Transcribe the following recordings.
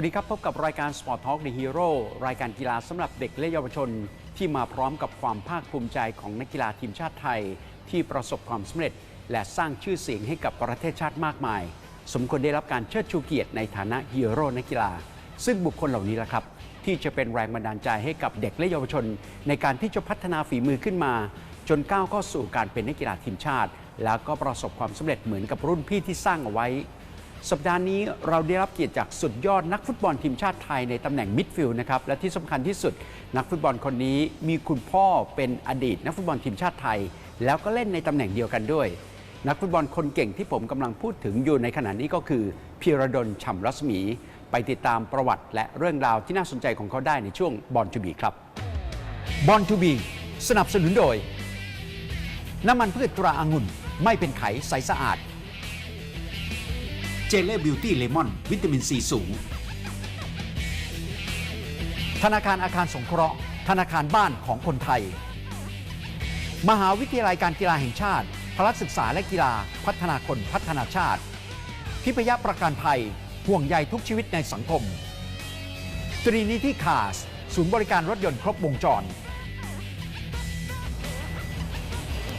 วัสดีครับ พบกับรายการ Sport Talk The Hero รายการกีฬาสำหรับเด็กและเยาวชน ที่มาพร้อมกับความภาคภูมิใจของนักกีฬาทีมชาติไทย ที่ประสบความสำเร็จ และสร้างชื่อเสียงให้กับประเทศชาติมากมาย สมควรได้รับการเชิดชูเกียรติในฐานะฮีโร่นักกีฬา ซึ่งบุคคลเหล่านี้แหละครับ ที่จะเป็นแรงบันดาลใจให้กับเด็กและเยาวชน ในการที่จะพัฒนาฝีมือขึ้นมา จนก้าวเข้าสู่การเป็นนักกีฬาทีมชาติ แล้วก็ประสบความสำเร็จเหมือนกับรุ่นพี่ที่สร้างเอาไว้ สัปดาห์นี้เราได้รับเกียรติจากสุดยอดนักฟุตบอลทีมชาติไทยในตำแหน่งมิดฟิลด์นะครับและที่สำคัญที่สุดนักฟุตบอลคนนี้มีคุณพ่อเป็นอดีตนักฟุตบอลทีมชาติไทย แล้วก็เล่นในตำแหน่งเดียวกันด้วย นักฟุตบอลคนเก่งที่ผมกำลังพูดถึงอยู่ในขณะนี้ก็คือพีรดลฉ่ำรัศมี ไปติดตามประวัติและเรื่องราวที่น่าสนใจของเขาได้ในช่วงบอลทูบีครับบอลทูบีสนับสนุนโดย น้ำมันพืชตราอางุ่นไม่เป็นไขใสสะอาด เจเล่บิวตี้เลมอนวิตามินซีสูง ธนาคารอาคารสงเคราะห์ ธนาคารบ้านของคนไทย มหาวิทยาลัยการกีฬาแห่งชาติ พละศึกษาและกีฬาพัฒนาคนพัฒนาชาติทิพยประกันภัย ห่วงใยทุกชีวิตในสังคม ตรีนิติคาส ศูนย์บริการรถยนต์ครบวงจร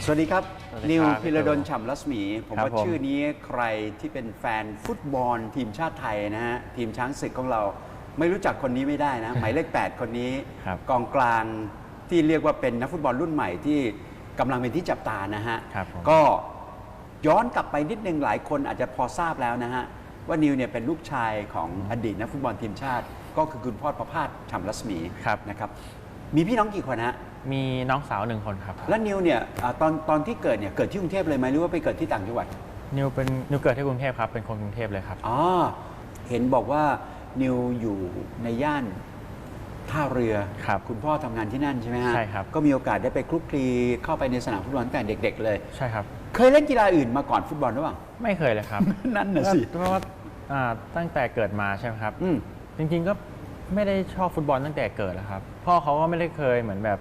สวัสดีครับ สวัสดีนิวครับพิรดลฉ่ำรัศมี ผมครับว่าผม ชื่อนี้ใครที่เป็นแฟนฟุตบอลทีมชาติไทยนะฮะ ทีมช้างศึกของเราไม่รู้จักคนนี้ไม่ได้นะ หมายเลข 8 คนนี้ ครับกองกลางที่เรียกว่าเป็นนักฟุตบอลรุ่นใหม่ที่กำลังเป็นที่จับตานะฮะ ครับผม ก็ย้อนกลับไปนิดนึงหลายคนอาจจะพอทราบแล้วนะฮะ ว่านิวเนี่ยเป็นลูกชายของอดีตนักฟุตบอลทีมชาติ ก็คือคุณพ่อประภาสฉ่ำรัศมีครับ นะครับ มีพี่น้องกี่คนฮะ มีน้องสาวหนึ่งคนครับ แล้วนิวเนี่ยอ่าตอนตอนที่เกิดเนี่ยเกิดที่กรุงเทพเลยไหมหรือว่าไปเกิดที่ต่างจังหวัด นิวเป็นนิวเกิดที่กรุงเทพครับ เป็นคนกรุงเทพเลยครับ อ๋อ เห็นบอกว่านิวอยู่ในย่านท่าเรือครับคุณพ่อทำงานที่นั่นใช่ไหมฮะใช่ครับ ก็มีโอกาสได้ไปคลุกคลีเข้าไปในสนามฟุตบอลตั้งแต่เด็ก ๆ เลย ใช่ครับ เคยเล่นกีฬาอื่นมาก่อนฟุตบอลหรือเปล่า ไม่เคยเลยครับ นั่นน่ะสิ เพราะว่าอ่าตั้งแต่เกิดมาใช่ไหมครับ อืม จริงๆก็ ไม่ได้ชอบฟุตบอลตั้งแต่เกิดแล้วครับ พ่อเขาก็ไม่ได้เคยเหมือนแบบ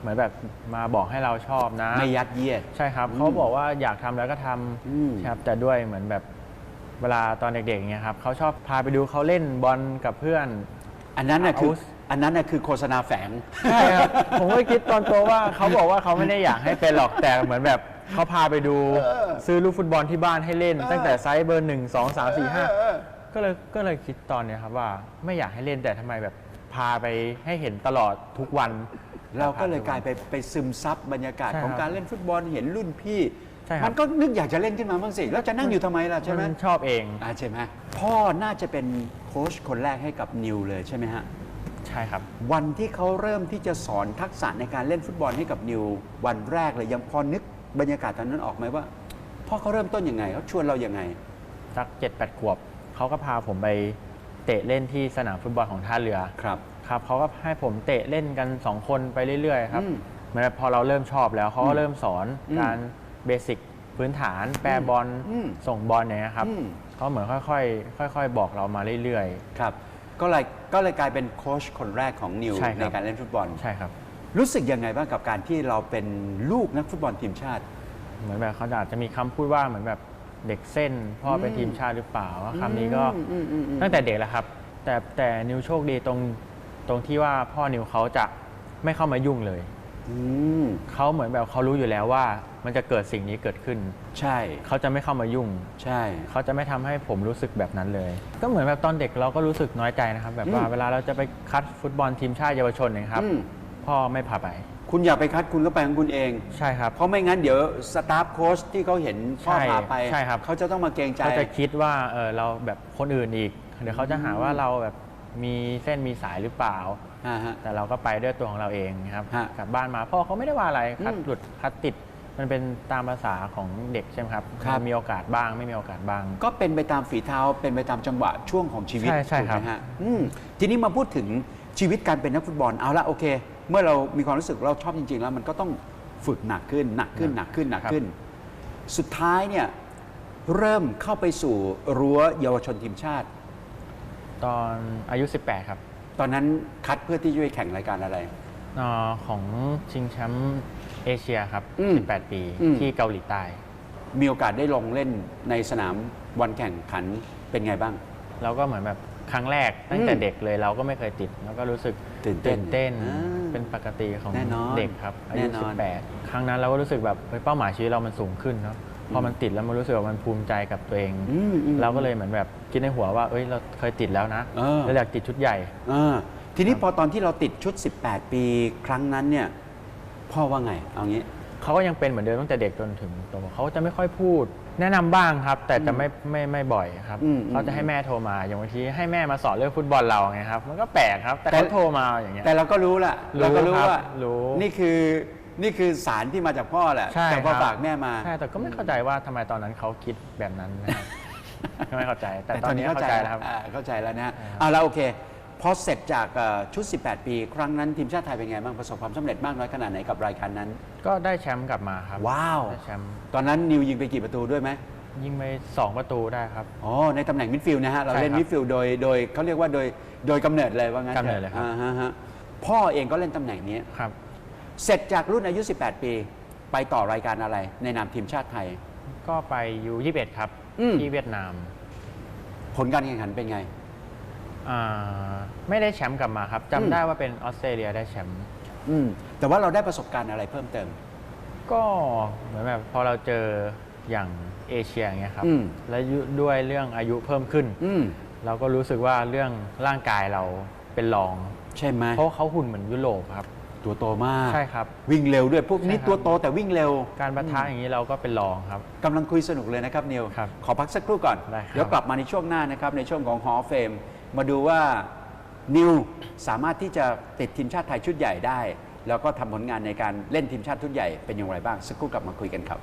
เหมือนแบบมาบอกให้เราชอบนะ ไม่ยัดเยียด ใช่ครับอืมเขาบอกว่าอยากทำแล้วก็ทอืมำครับแต่ด้วยเหมือนแบบเวลาตอนเด็กๆเนี่ยครับเขาชอบพาไปดูเขาเล่นบอลกับเพื่อน อันนั้นน่ะคือ เอา อันนั้นน่ะคือโฆษณาแฝง ใช่ครับ ผมก็คิดตอนโตว่าเขาบอกว่าเขาไม่ได้อยากให้เป็นหรอกแต่เหมือนแบบเขาพาไปดูเออซื้อลูกฟุตบอลที่บ้านให้เล่นเออตั้งแต่ไซส์เบอร์หนึ่งสองสามสี่ห้าเออ ก็เลยก็เลยคิดตอนเนี้ยครับว่าไม่อยากให้เล่นแต่ทำไมแบบพาไปให้เห็นตลอดทุกวัน เราก็เลยกลายไปไปซึมซับบรรยากาศใช่ของครับการเล่นฟุตบอลเห็นรุ่นพี่ ใช่ครับ มันก็นึกอยากจะเล่นขึ้นมาบ้างสิ แล้วจะนั่งอยู่ทำไมล่ะใช่ไหมนชอบเอง อ่าใช่ไหมพ่อน่าจะเป็นโค้ชคนแรกให้กับนิวเลยใช่ไหมฮะ ใช่ครับ วันที่เขาเริ่มที่จะสอนทักษะในการเล่นฟุตบอลให้กับนิว วันแรกเลยยังพอนึกบรรยากาศตอนนั้นออกไหมว่าพ่อเขาเริ่มต้นยังไงเขาชวนเรายังไง สักเจ็ดแปดขวบ เขาก็พาผมไปเตะเล่นที่สนามฟุตบอลของท่าเรือครับ ครับเขาก็ให้ผมเตะเล่นกันสองคนไปเรื่อย ๆ ครับอืมเหมือนพอเราเริ่มชอบแล้วเขาอืก็มเริ่มสอนอืมการเบสิกพื้นฐาน แปรบอลอืมส่งบอลอย่างเงี้ยครับอืม เขาเหมือนค่อยๆค่อย ๆ บอกเรามาเรื่อย ครับ ก็เลยก็เลยกลายเป็นโค้ชคนแรกของนิวใช่ครับ ในการเล่นฟุตบอล ๆ ใช่ครับ รู้สึกยังไงบ้างกับการที่เราเป็นลูกนักฟุตบอลทีมชาติ เหมือนแบบเขาอาจจะมีคำพูดว่าเหมือนแบบ เด็กเส้น พ่อเป็นอืมทีมชาติหรือเปล่าว่าคำนี้ก็อืมอืมอืมอืมตั้งแต่เด็กแล้วครับ แต่แต่นิวโชคดีตรงตรงที่ว่าพ่อนิวเขาจะไม่เข้ามายุ่งเลยอืมเขาเหมือนแบบเขารู้อยู่แล้วว่า มันจะเกิดสิ่งนี้เกิดขึ้น ใช่ เขาจะไม่เข้ามายุ่ง ใช่ เขาจะไม่ทำให้ผมรู้สึกแบบนั้นเลย ก็เหมือนแบบตอนเด็กเราก็รู้สึกน้อยใจนะครับ แบบว่าอืมเวลาเราจะไปคัดฟุตบอลทีมชาติเยาวชนเนะครับอืมพ่อไม่พาไป คุณอยากไปคัดคุณก็ไปของคุณเอง ใช่ครับ เพราะไม่งั้นเดี๋ยวสตาฟโค้ชที่เขาเห็นพ่อใช่พาไปใช่ครับ เขาจะต้องมาเกรงใจ เขาจะคิดว่าเออเราแบบคนอื่นอีก เดี๋ยวเขาจะหาว่าเราแบบมีเส้นมีสายหรือเปล่า อ่าฮะ แต่เราก็ไปด้วยตัวของเราเองครับฮะกลับบ้านมาพ่อเขาไม่ได้ว่าอะไรคัดอืมหลุดคัดติด มันเป็นตามภาษาของเด็กใช่ไหมครับครับ มันมีโอกาสบ้างไม่มีโอกาสบ้าง ก็เป็นไปตามฝีเท้าเป็นไปตามจังหวะช่วงของชีวิตใช่ใช่ถูกครับไหมฮะอืมทีนี้มาพูดถึงชีวิตการเป็นนักฟุตบอลเอาละโอเค เมื่อเรามีความรู้สึกเราชอบจริง ๆ แล้วมันก็ต้องฝึกหนักขึ้น หนักขึ้นหนักขึ้นหนักขึ้น สุดท้ายเนี่ยเริ่มเข้าไปสู่รั้วเยาวชนทีมชาติ ตอนอายุ 18 ครับตอนนั้นคัดเพื่อที่จะไปแข่งรายการอะไร เอ่อของชิงแชมป์เอเชียครับ อืม18 ปีอืม ที่เกาหลีใต้ มีโอกาสได้ลงเล่นในสนามวันแข่งขันเป็นไงบ้าง เราก็เหมือนแบบครั้งแรกตั้งแต่อืม เด็กเลยเราก็ไม่เคยติด แล้วก็รู้สึก ตื่นเต้นเต้นอ่า เป็นปกติของแน่นอนเด็กครับอาแน่ยุนอน18ครั้งนั้นเราก็รู้สึกแบบเฮ้ยเป้าหมายชีวิตเรามันสูงขึ้นเนาะพอมันติดแล้วมันรู้สึกว่ามันภูมิใจกับตัวเอง อืมอืมเราก็เลยเหมือนแบบคิดในหัวว่าเอ้ยเราเคยติดแล้วนะเออเราอยากติดชุดใหญ่ อ่าทีนี้พอตอนที่เราติดชุด 18 ปีครั้งนั้นเนี่ย พ่อว่าไง เอางี้ เขาก็ยังเป็นเหมือนเดิมตั้งแต่เด็กจนถึงโตเขาจะไม่ค่อยพูด แนะนำบ้างครับ แต่จะไม่ไม่ไม่บ่อยครับอืมเขาจะให้แม่โทรมา อย่างบางทีให้แม่มาสอนเรื่องฟุตบอลเราไงครับ มันก็แปลกครับ แต่แต่ เขาโทรมาอย่างเงี้ย แต่เราก็รู้ละรู้เราก็รู้ครับว่ารู้ นี่คือนี่คือสารที่มาจากพ่อแหละใช่แต่พอครับฝากแม่มา ใช่แต่ก็ไม่เข้าใจว่าทำไมตอนนั้นเขาคิดแบบนั้นนะครับก็ไม่เข้าใจ แต่ตอนนี้เข้าใจแล้วครับ อ่าเข้าใจแล้วนะฮะใช่ครับเอาแล้วโอเคพ อเสร็จจากเอ่อชุด 18 ปี ครั้งนั้นทีมชาติไทยเป็นไงบ้างประสบความสำเร็จมากน้อยขนาดไหนกับรายการนั้น ก็ได้แชมป์กลับมาครับ ว้าว ได้แชมป์ตอนนั้นนิวยิงไปกี่ประตูด้วยไหมยิงไปสองประตูได้ครับ อ๋อในตำแหน่งมิดฟิลด์นะฮะ เราใช่เล่นครับมิดฟิลด์โดยโดยเขาเรียกว่าโดยโดยกำเนิดเลยว่างั้นกำเนิดเลยครับ อ่าฮะฮะพ่อเองก็เล่นตำแหน่งนี้ ครับ เสร็จจากรุ่นอายุ 18 ปี ไปต่อรายการอะไร ในนามทีมชาติไทย ก็ไปยูยี่สิบเอ็ดครับ อืม ที่เวียดนาม ผลการแข่งขันเป็นไงอ่า ไม่ได้แชมป์กลับมาครับอืมจำได้ว่าเป็นออสเตรเลียได้แชมป์อืมแต่ว่าเราได้ประสบการณ์อะไรเพิ่มเติม ก็เหมือนแบบพอเราเจออย่างเอเชียอย่างเงี้ยครับ อืม แล้วยุด้วยเรื่องอายุเพิ่มขึ้น อืมเราก็รู้สึกว่าเรื่องร่างกายเราเป็นรอง ใช่ไหมเพราะเขาหุ่นเหมือนยุโรปครับ ตัวโตมากใช่ครับ วิ่งเร็วด้วยพวกนี้ใช่ครับ ตัวโตแต่วิ่งเร็วการประทะอย่างนี้เราก็เป็นรองครับ กำลังคุยสนุกเลยนะครับนิวครับขอพักสักครู่ก่อน ได้ครับ เดี๋ยวกลับมาในช่วงหน้านะครับ ในช่วงของ Hall of Fame มาดูว่านิวสามารถที่จะติดทีมชาติไทยชุดใหญ่ได้ แล้วก็ทำผลงานในการเล่นทีมชาติชุดใหญ่เป็นอย่างไรบ้าง สักครู่กลับมาคุยกันครับ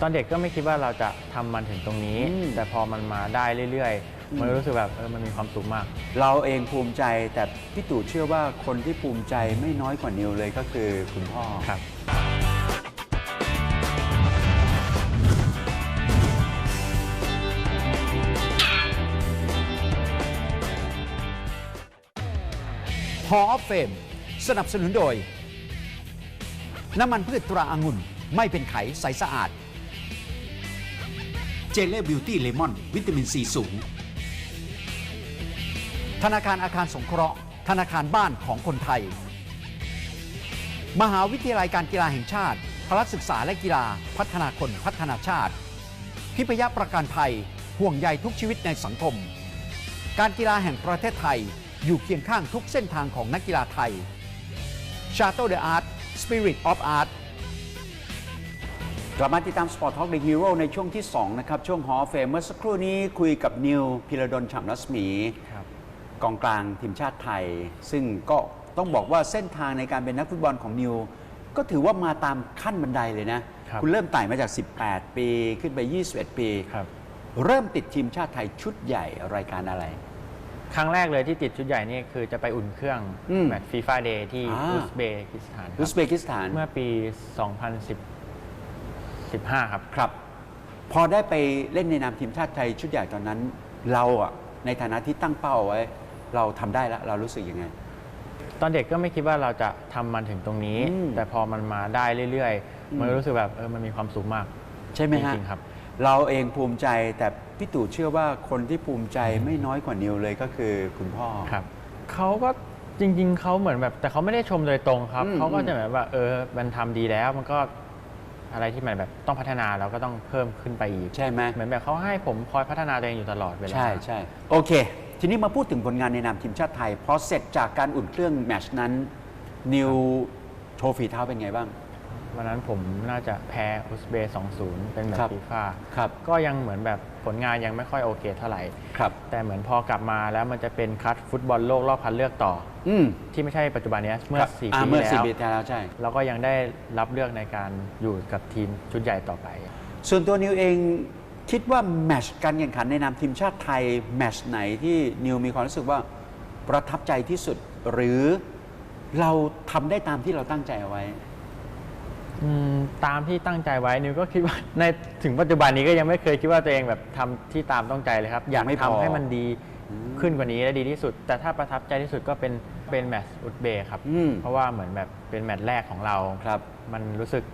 ตอนเด็กก็ไม่คิดว่าเราจะทำมันถึงตรงนี้ อืมแต่พอมันมาได้เรื่อยอืม ๆ มันรู้สึกแบบเออมันมีความสุขมาก เราเองภูมิใจแต่พี่ตู่เชื่อว่าคนที่ภูมิใจไม่น้อยกว่านิวเลยก็คือคุณพ่อครับ Hall of Fame สนับสนุนโดย น้ำมันพืชตราอางุ่น ไม่เป็นไขใสสะอาด เจเล่บิวตี้เลมอน วิตามินซีสูง ธนาคารอาคารสงเคราะห์ ธนาคารบ้านของคนไทย มหาวิทยาลัยการกีฬาแห่งชาติพละศึกษาและกีฬาพัฒนาคนพัฒนาชาติทิพยประกันภัยห่วงใยทุกชีวิตในสังคม การกีฬาแห่งประเทศไทย อยู่เคียงข้างทุกเส้นทางของนักกีฬาไทย Shuttle the Art Spirit of Art กลับมาติดตาม Sport Talk The Hero ในช่วงที่ 2 นะครับ ช่วงฮอเฟมเมื่อสักครู่นี้คุยกับนิวพิรดลฉ่ำรัศมีครับกองกลางทีมชาติไทย ซึ่งก็ต้องบอกว่าเส้นทางในการเป็นนักฟุตบอลของนิว ก็ถือว่ามาตามขั้นบันไดเลยนะครับณเริ่มไต่มาจาก 18 ปีขึ้นไป 21 ปีครับเริ่มติดทีมชาติไทยชุดใหญ่รายการอะไร ครั้งแรกเลยที่ติดชุดใหญ่นี่คือจะไปอุ่นเครื่องอืมแมตช์ฟีฟ่าเดย์ที่อ่า อุซเบกิสถานคอุรับซเบกิสถานเมื่อปี2015ครับ ครับ พอได้ไปเล่นในนามทีมชาติไทยชุดใหญ่ตอนนั้น เราอะในฐานะที่ตั้งเป้าไว้ เราทำได้แล้วเรารู้สึกยังไง ตอนเด็กก็ไม่คิดว่าเราจะทำมันถึงตรงนี้ อืมแต่พอมันมาได้เรื่อยอืมๆมันรู้สึกแบบเออมันมีความสุขมากใช่ไหมฮะ จริงๆครับ เราเองภูมิใจแต่พี่ตู่เชื่อว่าคนที่ภูมิใจไม่น้อยกว่านิวเลยก็คือคุณพ่อ ครับเขาก็จริง ๆเขาเหมือนแบบ แต่เขาไม่ได้ชมโดยตรงครับอืมเขาก็อืมจะแบบว่า เออมันทำดีแล้ว มันก็อะไรที่มันแบบต้องพัฒนาเราก็ต้องเพิ่มขึ้นไปอีกใช่ไหม เหมือนแบบเขาให้ผมคอยพัฒนาตัวเองอยู่ตลอดเวลา ใช่ใช่โอเค ทีนี้มาพูดถึงผลงานในนามทีมชาติไทยพอเสร็จจากการอุ่นเครื่องแมตชนั้นนิวโชว์ฝีเท้าเป็นไงบ้าง วันนั้นผมน่าจะแพ้อุซเบย์2-0 เป็นแมตครัช์บฟีฟ่าครับก็ยังเหมือนแบบผลงานยังไม่ค่อยโอเคเท่าไหร่ครับแต่เหมือนพอกลับมาแล้วมันจะเป็นคัดฟุตบอลโลกรอบคัดเลือกต่ออืมที่ไม่ใช่ปัจจุบันเนี้ยเมื่อครับสี่าปีเมื่อที่สี่แล้วปีที่แล้วใช่เราก็ยังได้รับเลือกในการอยู่กับทีมชุดใหญ่ต่อไป ส่วนตัวนิวเองคิดว่าแมตชการแข่งขันในนามทีมชาติไทยแมตชไหนที่นิวมีความรู้สึกว่าประทับใจที่สุดหรือเราทำได้ตามที่เราตั้งใจเอาไว้อืม ตามที่ตั้งใจไว้นิวก็คิดว่าในถึงปัจจุบันนี้ก็ยังไม่เคยคิดว่าตัวเองแบบทำที่ตามต้องใจเลยครับ อยากไม่พอ ทำให้มันดีขึ้นกว่านี้และดีที่สุด แต่ถ้าประทับใจที่สุดก็เป็นเป็นแมตช์อุซเบย์ครับ อืม เพราะว่าเหมือนแบบเป็นแมตช์แรกของเรา ครับ มันรู้สึก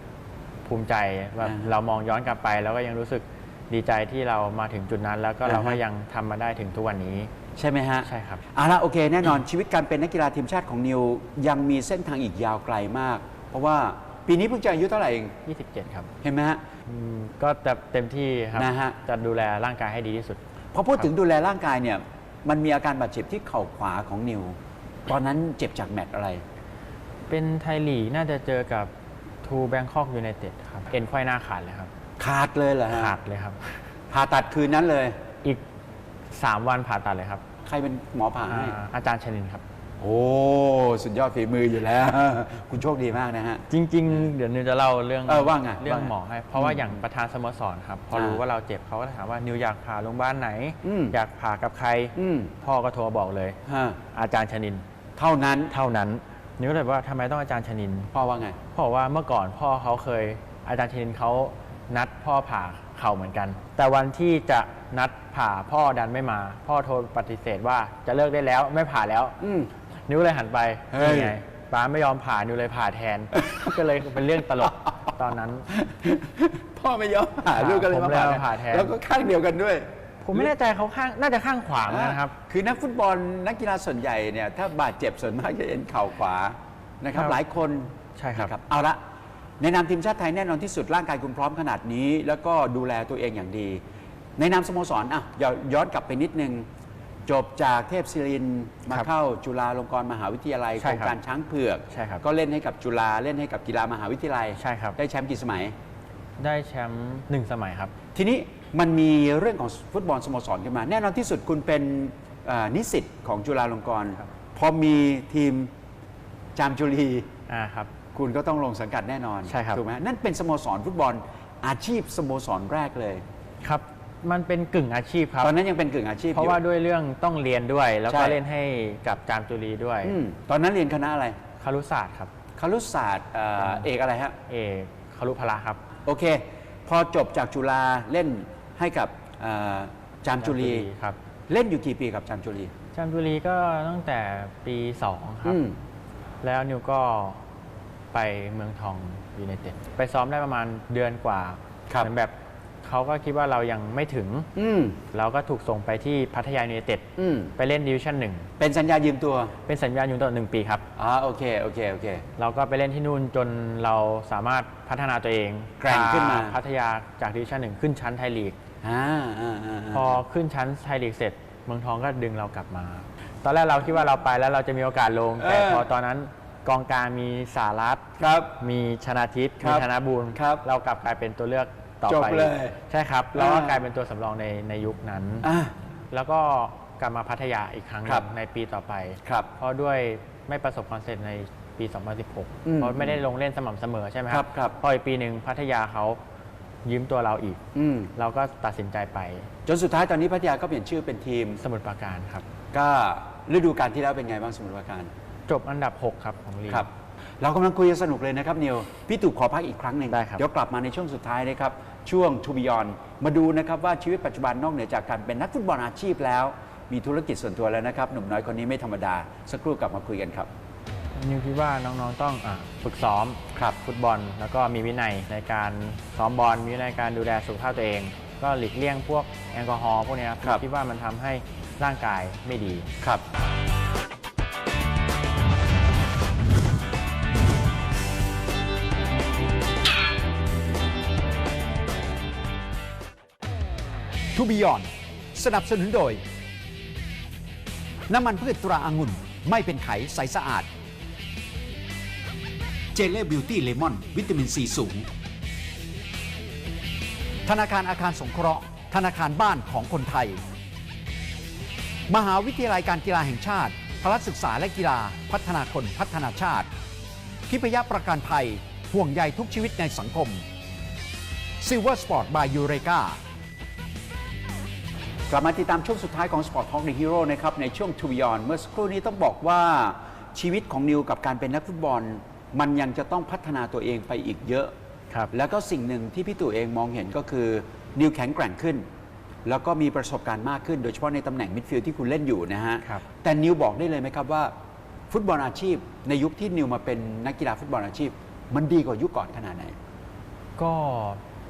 ภูมิใจว่าอ่าเรามองย้อนกลับไป แล้วก็ยังรู้สึกดีใจที่เรามาถึงจุดนั้น แล้วก็อ่าฮะเราก็ยังทำมาได้ถึงทุกวันนี้ ใช่ไหมฮะใช่ครับ เอาละโอเค แน่นอนชีวิตการเป็นนักกีฬาทีมชาติของนิวยังมีเส้นทางอีกยาวไกลมาก เพราะว่า ปีนี้เพิ่งจะอายุเท่าไหร่เอง27 ครับเห็นไหมฮะ อืมก็จะเต็มที่ครับนะฮะ จะดูแลร่างกายให้ดีที่สุด พอพูดถึงดูแลร่างกายเนี่ย มันมีอาการบาดเจ็บที่เข่าขวาของนิว ตอนนั้นเจ็บจากแมตช์อะไร เป็นไทยลีกน่าจะเจอกับทูแบงคอกยูไนเต็ดครับ เอ็นไขว้หน้าขาดเลยครับ ขาดเลยเหรอฮะขาดเลยครับ ผ่าตัดคืนนั้นเลย อีก 3 วันผ่าตัดเลยครับ ใครเป็นหมอผ่าให้อ่าอาจารย์ชนินครับ โอ้สุดยอดฝีมืออยู่แล้ว คุณโชคดีมากนะฮะ จริง ๆ เดี๋ยวนิวจะเล่าเรื่องเออว่าไงเรื่องว่าไงหมอให้ เพราะว่าอืมอย่างประธานสโมสรครับ พออ่ารู้ว่าเราเจ็บเขาก็ถามว่านิวอยากผ่าโรงพยาบาลไหน อืมอยากผ่ากับใคร อืม พ่อก็โทรบอกเลย ฮะอาจารย์ชนิน เท่านั้นเท่านั้น นิวก็เลยว่าทำไมต้องอาจารย์ชนิน พ่อว่าไง พ่อบอกว่าเมื่อก่อนพ่อเขาเคย อาจารย์ชนินเขานัดพ่อผ่าเข่าเหมือนกัน แต่วันที่จะนัดผ่าพ่อดันไม่มา พ่อโทรปฏิเสธว่าจะเลิกได้แล้วไม่ผ่าแล้ว อืม นิ้วเลยหันไปเฮ้ย นี่ไงป้าไม่ยอมผ่านิ้วเลยผ่าแทน ก็เลยเป็นเรื่องตลกตอนนั้น พ่อไม่ยอมผ่าลูกก็เลยผมมาเลยผ่ามาผ่าแทนแล้วก็ข้างเดียวกันด้วยผมไม่แน่ใจเขาข้างน่าจะข้างขวาเหมือนกันครับ คือนักฟุตบอลนักกีฬาส่วนใหญ่เนี่ยถ้าบาดเจ็บส่วนมากจะเอ็นเข่าขวานะครับครับหลายคนใช่ครับ นะเอาละในนามทีมชาติไทยแน่นอนที่สุดร่างกายคุณพร้อมขนาดนี้ แล้วก็ดูแลตัวเองอย่างดี ในนามสโมสรอะย้อนย้อนกลับไปนิดนึง จบจากเทพศิรินทร์มาครับเข้าจุฬาลงกรณ์มหาวิทยาลัยใช่โครงครับการช้างเผือก ใช่ครับ ก็เล่นให้กับจุฬาเล่นให้กับกีฬามหาวิทยาลัย ใช่ครับ ได้แชมป์กี่สมัย ได้แชมป์หนึ่งสมัยครับ ทีนี้มันมีเรื่องของฟุตบอลสโมสรขึ้นมา แน่นอนที่สุดคุณเป็นเอ่อนิสิตของจุฬาลงกรณ์ครับ พอมีทีมจามจุลีอ่าครับ คุณก็ต้องลงสังกัดแน่นอนใช่ครับ ถูกไหมนั่นเป็นสโมสรฟุตบอลอาชีพสโมสรแรกเลย ครับ มันเป็นกึ่งอาชีพครับ ตอนนั้นยังเป็นกึ่งอาชีพเพราะว่าด้วยเรื่องต้องเรียนด้วย แล้วใช่ก็เล่นให้กับจามจุรีด้วย อืมตอนนั้นเรียนคณะอะไรคารุศาสตร์ครับ ครุศาสตร์เอ่อเอกอะไรฮะ เอกคารุพละครับ โอเค พอจบจากจุฬาเล่นให้กับเอ่อจามจุลีครับเล่นอยู่กี่ปีกับจามจุลีจามจุรีก็ตั้งแต่ปี2ครับ อืมแล้วนิวก็ไปเมืองทองยูไนเต็ดไปซ้อมได้ประมาณเดือนกว่าครับเหมือนแบบ เขาก็คิดว่าเรายังไม่ถึง อืมเราก็ถูกส่งไปที่พัทยายูไนเต็ดอืมไปเล่นดิวิชั่นหนึ่งเป็นสัญญายืมตัวเป็นสัญญาอยู่ต่อหนึ่งปีครับอ๋อโอเคโอเคโอเค เราก็ไปเล่นที่นู่นจนเราสามารถพัฒนาตัวเองแกร่งขึ้นมา พพัทยาจากดิวิชั่นหนึ่งขึ้นชั้นไทยลีก อ่าอ่าอ่าพอขึ้นชั้นไทยลีกเสร็จ เมืองทองก็ดึงเรากลับมา ตอนแรกเราคิดว่าเราไปแล้วเราจะมีโอกาสลง แต่พอตอนนั้นกองกลางมีสารัต ครับ มีชนาทิพย์ครัมีบธนบูรณ์ครับ เรากลับกลายเป็นตัวเลือก ต่อจบไปเลย ใช่ครับเราก็อ่ากลายเป็นตัวสำรองในในยุคนั้น อ่าแล้วก็กลับมาพัทยาอีกครั้งหครันึ่บ งในปีต่อไป ครับ เพราะด้วยไม่ประสบความสำเร็จในปี อืม2016เพราะไม่ได้ลงเล่นสม่ำเสมอใช่ไหมคครัรับบครับ พออีกปีหนึ่งพัทยาเขายืมตัวเราอีก อืมเราก็ตัดสินใจไปจนสุดท้ายตอนนี้พัทยาก็เปลี่ยนชื่อเป็นทีมสมุทรปราการครับ ก็ฤดูกาลที่แล้วเป็นไงบ้างสมุทรปราการจบอันดับ 6 ครับของลีก ครับ เรากำลังคุยกันสนุกเลยนะครับนิวพี่ตู่ขอพักอีกครั้งหนึ่งได้ครับ เดี๋ยวกลับมาในช่วงสุดท้ายนะครับ ช่วงทูบิยอนมาดูนะครับว่าชีวิตปัจจุบันนอกเหนือจากการเป็นนักฟุตบอลอาชีพแล้ว มีธุรกิจส่วนตัวแล้วนะครับ หนุ่มน้อยคนนี้ไม่ธรรมดา สักครู่กลับมาคุยกันครับ นิวคิดว่าน้องๆต้องอาฝึกซ้อมครับฟุตบอล แล้วก็มีวินัยในการซ้อมบอลมีวินัยในการดูแลสุขภาพตัวเอง ก็หลีกเลี่ยงพวกแอลกอฮอล์พวกเนี้ยครับครับ คิดว่ามันทำให้ร่างกายไม่ดี ครับ ทูบิยอนสนับสนุนโดย น้ำมันพืชตราอางุ่น ไม่เป็นไขใสสะอาด เจเล่บิวตี้เลมอน วิตามินซีสูง ธนาคารอาคารสงเคราะห์ ธนาคารบ้านของคนไทย มหาวิทยาลัยการกีฬาแห่งชาติพละศึกษาและกีฬาพัฒนาคนพัฒนาชาติ ทิพยประกันภัยห่วงใยทุกชีวิตในสังคม Silver Sport by Eureka กลับมาติดตามช่วงสุดท้ายของ Sport Talk The Hero นะครับในช่วง To Beyond เมื่อสักครู่นี้ต้องบอกว่าชีวิตของนิวกับการเป็นนักฟุตบอล มันยังจะต้องพัฒนาตัวเองไปอีกเยอะ ครับ แล้วก็สิ่งหนึ่งที่พี่ตู่เองมองเห็นก็คือนิวแข็งแกร่งขึ้น แล้วก็มีประสบการณ์มากขึ้น โดยเฉพาะในตำแหน่งมิดฟิลด์ที่คุณเล่นอยู่นะฮะ ครับ แต่นิวบอกได้เลยไหมครับว่า ฟุตบอลอาชีพ ในยุคที่นิวมาเป็นนักกีฬาฟุตบอลอาชีพ มันดีกว่ายุคก่อนขนาดไหน ก็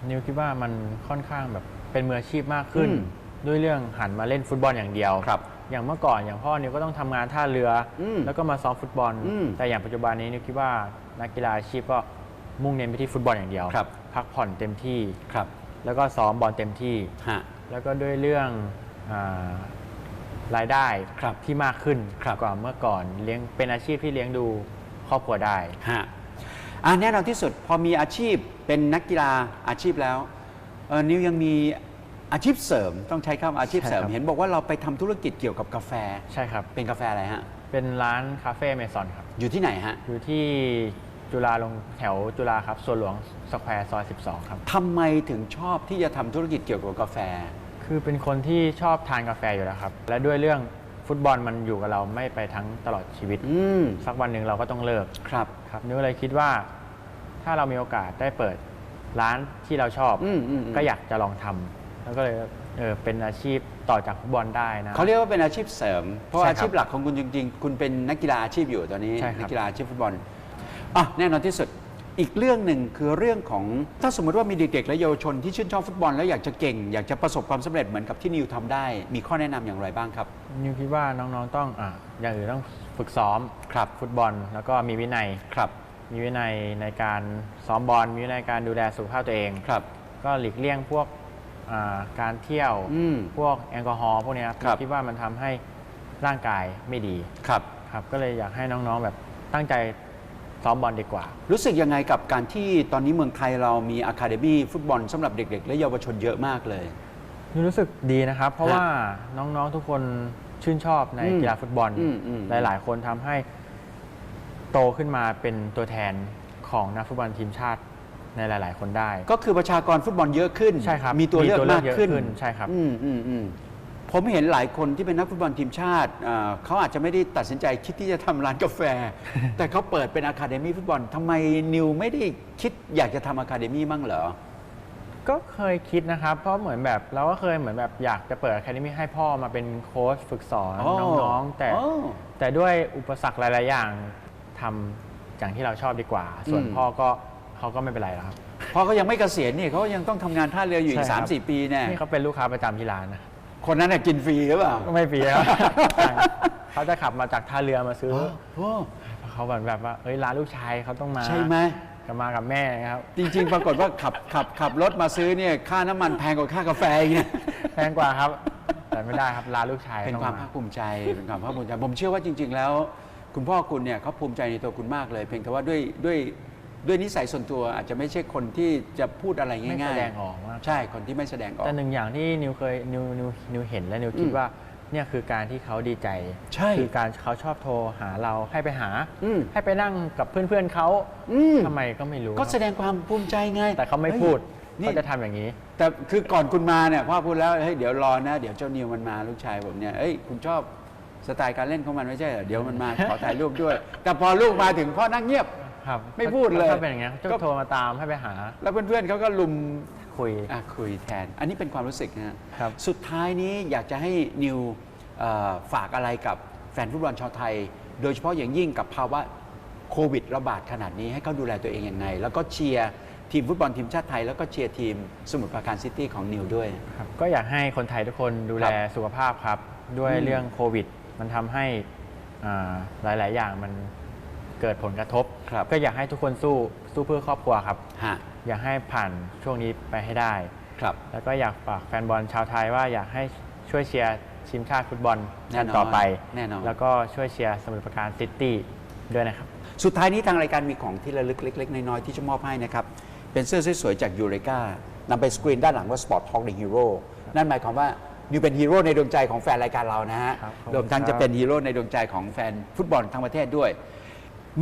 นิวคิดว่ามันค่อนข้างแบบเป็นมืออาชีพมากขึ้น อืม ด้วยเรื่องหันมาเล่นฟุตบอลอย่างเดียวครับ อย่างเมื่อก่อนอย่างพ่อนิวก็ต้องทำงานท่าเรืออมแล้วก็มาซ้อมฟุตบอลอืมแต่อย่างปัจจุบันนี้นิวคิดว่านักกีฬาอาชีพก็มุ่งเน้นไปที่ฟุตบอลอย่างเดียวครับ พักผ่อนเต็มที่ครับ แล้วก็ซ้อมบอลเต็มที่ฮะแล้วก็ด้วยเรื่องอารายได้ครับที่มากขึ้นครับกว่าเมื่อก่อนเลี้ยงเป็นอาชีพที่เลี้ยงดูครอบครัวได้ฮะอะแน่นอนที่สุดพอมีอาชีพเป็นนักกีฬาอาชีพแล้วเอ่อนิวยังมี อาชีพเสริมต้องใช้คำอาชีพเสริม ใช่ครับ เห็นบอกว่าเราไปทำธุรกิจเกี่ยวกับกาแฟ ใช่ครับ เป็นกาแฟอะไรฮะ เป็นร้านคาเฟ่เมซอนครับ อยู่ที่ไหนฮะอยู่ที่จุฬาลงแถวจุฬาครับ ส่วนหลวงสแควร์ซอย 12 ครับ ทำไมถึงชอบที่จะทำธุรกิจเกี่ยวกับกาแฟ คือเป็นคนที่ชอบทานกาแฟอยู่แล้วครับ และด้วยเรื่องฟุตบอลมันอยู่กับเราไม่ไปทั้งตลอดชีวิต อืมสักวันหนึ่งเราก็ต้องเลิก ครับ ครับนิวเลยคิดว่า ถ้าเรามีโอกาสได้เปิดร้านที่เราชอบ อืมอืมอืม ก็อยากจะลองทำ แล้วก็เลยเออเป็นอาชีพต่อจากฟุตบอลได้นะ เขาเรียกว่าเป็นอาชีพเสริม เพราะว่าใช่อาครับชีพหลักของคุณจริง ๆ คุณเป็นนักกีฬาอาชีพอยู่ตอนนี้ใช่ครับ นักีฬาอาชีพฟุตบอลอะแน่นอนที่สุดอีกเรื่องหนึ่งคือเรื่องของถ้าสมมติว่ามีเด็กๆและเยาวชนที่ชื่นชอบฟุตบอลแล้วอยากจะเก่ง อยากจะประสบความสำเร็จเหมือนกับที่นิวทำได้ มีข้อแนะนำอย่างไรบ้างครับ นิวคิดว่าน้องๆต้องอะอย่างอื่นต้องฝึกซ้อมครับ ฟุตบอล แล้วก็มีวินัย ครับมีวินัยในการซ้อมบอลมีวินัยในการดูแลสุขภาพตัวเอง ครับ ก็หลีกเลี่ยงพวกอ่า การเที่ยวอืม พวกแอลกอฮอล์พวกเนี้ยครับครับคิดว่ามันทำให้ร่างกายไม่ดีครับ ครับก็เลยอยากให้น้องๆแบบตั้งใจซ้อมบอลดีกว่า รู้สึกยังไงกับการที่ตอนนี้เมืองไทยเรามีอะคาเดมี่ฟุตบอลสำหรับเด็ก ๆ และเยาวชนเยอะมากเลย รู้สึกดีนะครับ เพราะฮะว่าน้องๆทุกคนชื่นชอบในอืมกีฬาฟุตบอล อืมอืม หลายๆ คนทำให้โตขึ้นมาเป็นตัวแทนของนักฟุตบอลทีมชาติ ในหลาย ๆ คนได้ ก็คือประชากรฟุตบอลเยอะขึ้นใช่ครับมีตัวเลือกมีตัวเลืมาอกกเยอะขึ้นขึ้นใช่ครับ อืมอืมอืมผมเห็นหลายคนที่เป็นนักฟุตบอลทีมชาติอ่าเขาอาจจะไม่ได้ตัดสินใจคิดที่จะทำร้านกาแฟ แต่เขาเปิดเป็นอะคาเดมี่ฟุตบอลทำไมนิวไม่ได้คิดอยากจะทำอะคาเดมี่มั่งเหรอ ก็เคยคิดนะครับ เพราะเหมือนแบบเราก็เคยเหมือนแบบอยากจะเปิด a ค a d มี่ให้พ่อมาเป็นโค้ชฝึกสอนอ๋อน้องๆ แต่ อ๋อแต่ด้วยอุปสรรคหลาย ๆ อย่างทำอย่างที่เราชอบดีกว่า ส่วนอืม พ่อก็ เขาก็ไม่เป็นไรแล้วครับเพราะเขายังไม่เกษียณนี่เขายังต้องทำงานท่าเรืออยู่อีใช่กคสารัมบสี่ปีแน่นี่เขาเป็นลูกค้าประจำที่ร้านนะคนนั้นน่ะกินฟรีหรือเปล่าก็ไม่ฟรีครับเขาจะขับมาจากท่าเรือมาซื้อ โอ้เขาแบบแบบว่าเอ้ยร้านลูกชายเขาต้องมาใช่ไหม ก็มากับแม่ครับ จริงๆ ปรากฏว่าขับขับขับรถมาซื้อเนี่ยค่าน้ำมันแพงกว่าค่ากาแฟอีกเนี่ยแพงกว่าครับ แต่ไม่ได้ครับร้านลูกชายเป็นต้องความภาคภูมิใจเป็นความภาคภูมิใจผมเชื่อว่าจริง ๆ แล้ว คุณพ่อคุณเนี่ยเขาภูมิใจในตัวคุณมากเลย เพียงแต่ว่าด้วยด้วย ด้วยนิสัยส่วนตัวอาจจะไม่ใช่คนที่จะพูดอะไรง่ายๆไม่แสดงออกมาก ใช่คนที่ไม่แสดงออก แต่หนึ่งอย่างที่นิวเคยนิวนิวนิวเห็นและนิวคิดอืมว่าเนี่ยคือการที่เขาดีใจใช่คือการเขาชอบโทรหาเราให้ไปหา อืม ให้ไปนั่งกับเพื่อนๆเขาอืมทำไมก็ไม่รู้ก็แสดงความภูมิใจไงแต่เขาไม่ฮ้ยพูดนี่ เขาจะทำอย่างนี้ แต่คือก่อนคุณมาเนี่ยพ่อพูดแล้วเฮ้ยเดี๋ยวรอนะเดี๋ยวเจ้านิวมันมาลูกชายผมเนี่ยเอ้ยคุณชอบสไตล์การเล่นของมันไม่ใช่เหรอเดี๋ยวมันมา ขอถ่ายรูปด้วย แต่พอลูกมาถึงพ่อนั่งเงียบ ครับไม่พูดเลยถ้าเป็นอย่างเงี้ยก็ก็โทรมาตามให้ไปหา แล้วเพื่อนๆเขาก็ลุมคุยอะคุยแทน อันนี้เป็นความรู้สึกนะฮะครับ สุดท้ายนี้อยากจะให้นิวเอ่อฝากอะไรกับแฟนฟุตบอลชาวไทย โดยเฉพาะอย่างยิ่งกับภาวะโควิดระบาดขนาดนี้ให้เขาดูแลตัวเองยังไง แล้วก็เชียร์ทีมฟุตบอลทีมชาติไทย แล้วก็เชียร์ทีมสมุทรปราการซิตี้ของนิวด้วย ครับก็อยากให้คนไทยทุกคนดูแลครับสุขภาพครับ ด้วยอืม เรื่องโควิด มันทำให้อ่าหลาย ๆ อย่างมัน เกิดผลกระทบ ครับ ก็อยากให้ทุกคนสู้สู้เพื่อครอบครัวครับ ฮะอยากให้ผ่านช่วงนี้ไปให้ได้ ครับ แล้วก็อยากฝากแฟนบอลชาวไทยว่าอยากให้ช่วยเชียร์ทีมชาติฟุตบอลแน่กันนอนต่อไปแน่นอน แล้วก็ช่วยเชียร์สมุทรปราการซิตี้ด้วยนะครับ สุดท้ายนี้ทางรายการมีของที่ระลึกเล็ก ๆ น้อย ๆ ที่จะมอบให้นะครับ เป็นเสื้อสวยๆจากยูเรกานำไปสกรีนด้านหลังว่า Sport Talk the Hero นั่นหมายความว่านิวเป็นฮีโร่ในดวงใจของแฟนรายการเรานะฮะครับขอบคุณรวมทั้งครับจะเป็นฮีโร่ในดวงใจของแฟนฟุตบอลทั้งประเทศด้วย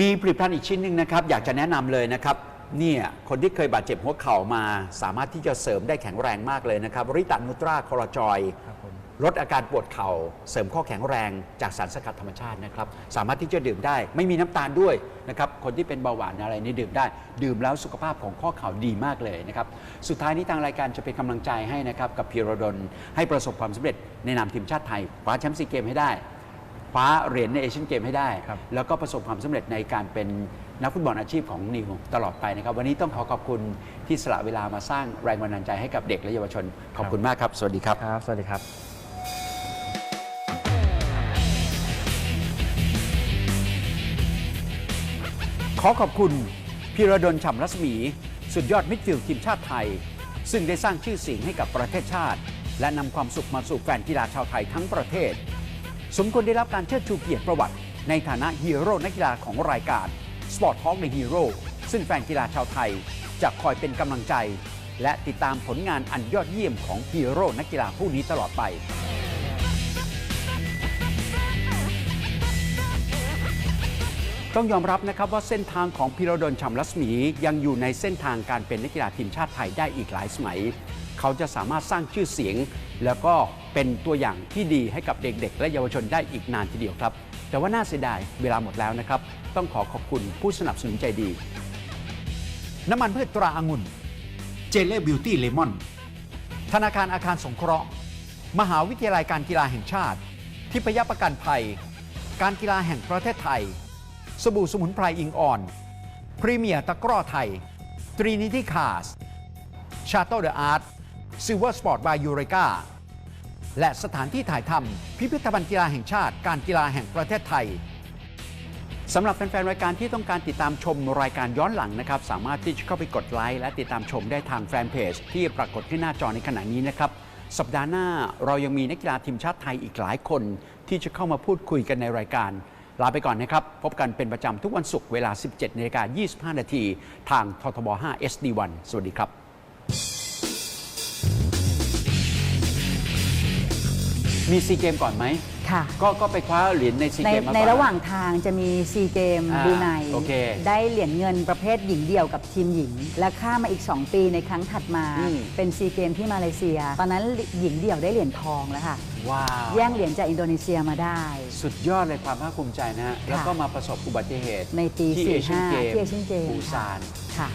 มีผลิตภัณฑ์อีกชิ้นหนึ่งนะครับ อยากจะแนะนำเลยนะครับเนี่ยคนที่เคยบาดเจ็บหัวเข่ามา สามารถที่จะเสริมได้แข็งแรงมากเลยนะครับริตันนูตราคอร์จอย ครับผม ลดอาการปวดเข่า เสริมข้อแข็งแรงจากสารสกัดธรรมชาตินะครับ สามารถที่จะดื่มได้ ไม่มีน้ำตาลด้วยนะครับ คนที่เป็นเบาหวานอะไรนี่ดื่มได้ ดื่มแล้วสุขภาพของข้อเข่าดีมากเลยนะครับ สุดท้ายนี้ทางรายการจะเป็นกำลังใจให้นะครับ กับพีรดลให้ประสบความสำเร็จในนามทีมชาติไทยคว้าแชมป์ซีเกมให้ได้ คว้าเหรียญในเอเชียนเกมให้ได้ ครับ แล้วก็ประสบความสำเร็จในการเป็นนักฟุตบอลอาชีพของนิวตลอดไปนะครับ วันนี้ต้องขอขอบคุณที่สละเวลามาสร้างแรงบันดาลใจให้กับเด็กและเยาวชน ขอบคุณมากครับ สวัสดีครับ ครับ สวัสดีครับขอขอบคุณพีระดลฉ่ำรัศมี สุดยอดมิดฟิลด์ทีมชาติไทย ซึ่งได้สร้างชื่อเสียงให้กับประเทศชาติ และนำความสุขมาสู่แฟนกีฬาชาวไทยทั้งประเทศ สมควรได้รับการเชิดชูเกียรติประวัติ ในฐานะฮีโร่นักกีฬาของรายการ Sport Talk ในฮีโร่ซึ่งแฟนกีฬาชาวไทยจะคอยเป็นกำลังใจ และติดตามผลงานอันยอดเยี่ยมของฮีโร่นักกีฬาผู้นี้ตลอดไปต้องยอมรับนะครับว่าเส้นทางของพิรดลฉ่ำรัศมียังอยู่ในเส้นทางการเป็นนักกีฬาทีมชาติไทยได้อีกหลายสมัย เขาจะสามารถสร้างชื่อเสียง แล้วก็เป็นตัวอย่างที่ดีให้กับเด็กๆ และเยาวชนได้อีกนานทีเดียวครับ แต่ว่าน่าเสียดายเวลาหมดแล้วนะครับ ต้องขอขอบคุณผู้สนับสนุนใจดี น้ำมันพืชตราองุ่นเจเล่บิวตี้เลมอนธนาคารอาคารสงเคราะห์ มหาวิทยาลัยการกีฬาแห่งชาติ ทิพยประกันภัย การกีฬาแห่งประเทศไทย สบู่สมุนไพรอิงอ่อน พรีเมียร์ตะกร้อไทย ตรีนิติคาส ชาโตเดอะอาร์ต ซิลเวอร์สปอร์ตบายยูเรกาและสถานที่ถ่ายทำพิพิธภัณฑ์กีฬาแห่งชาติ การกีฬาแห่งประเทศไทยสำหรับแฟนๆ รายการที่ต้องการติดตามชมรายการย้อนหลังนะครับ สามารถที่จะเข้าไปกดไลค์และติดตามชมได้ทางแฟนเพจที่ปรากฏที่หน้าจอในขณะนี้นะครับ สัปดาห์หน้าเรายังมีนักกีฬาทีมชาติไทยอีกหลายคน ที่จะเข้ามาพูดคุยกันในรายการ ลาไปก่อนนะครับ พบกันเป็นประจำทุกวันศุกร์เวลา 17นาฬิกา25 นาทีทางททบ 5 SD1 สวัสดีครับ มีซีเกมก่อนไหมค่ะ ก็ก็ไปคว้าเหรียญในซีในเกมมาก่อน ในระหว่างทางจะมีซีเกมอ่าบรูไนโอเคได้เหรียญเงินประเภทหญิงเดี่ยวกับทีมหญิง และข้ามมาอีก 2 ปีในครั้งถัดมา อืม เป็นซีเกมที่มาเลเซีย ตอนนั้นหญิงเดี่ยวได้เหรียญทองแล้วค่ะ ว้าว แย่งเหรียญจากอินโดนีเซียมาได้ สุดยอดเลยความภาคภูมิใจนะฮะ แล้วก็มาประสบอุบัติเหตุในปีที่เอเชียน45เกมที่เอเชียนเกมปูซาน ค่ะ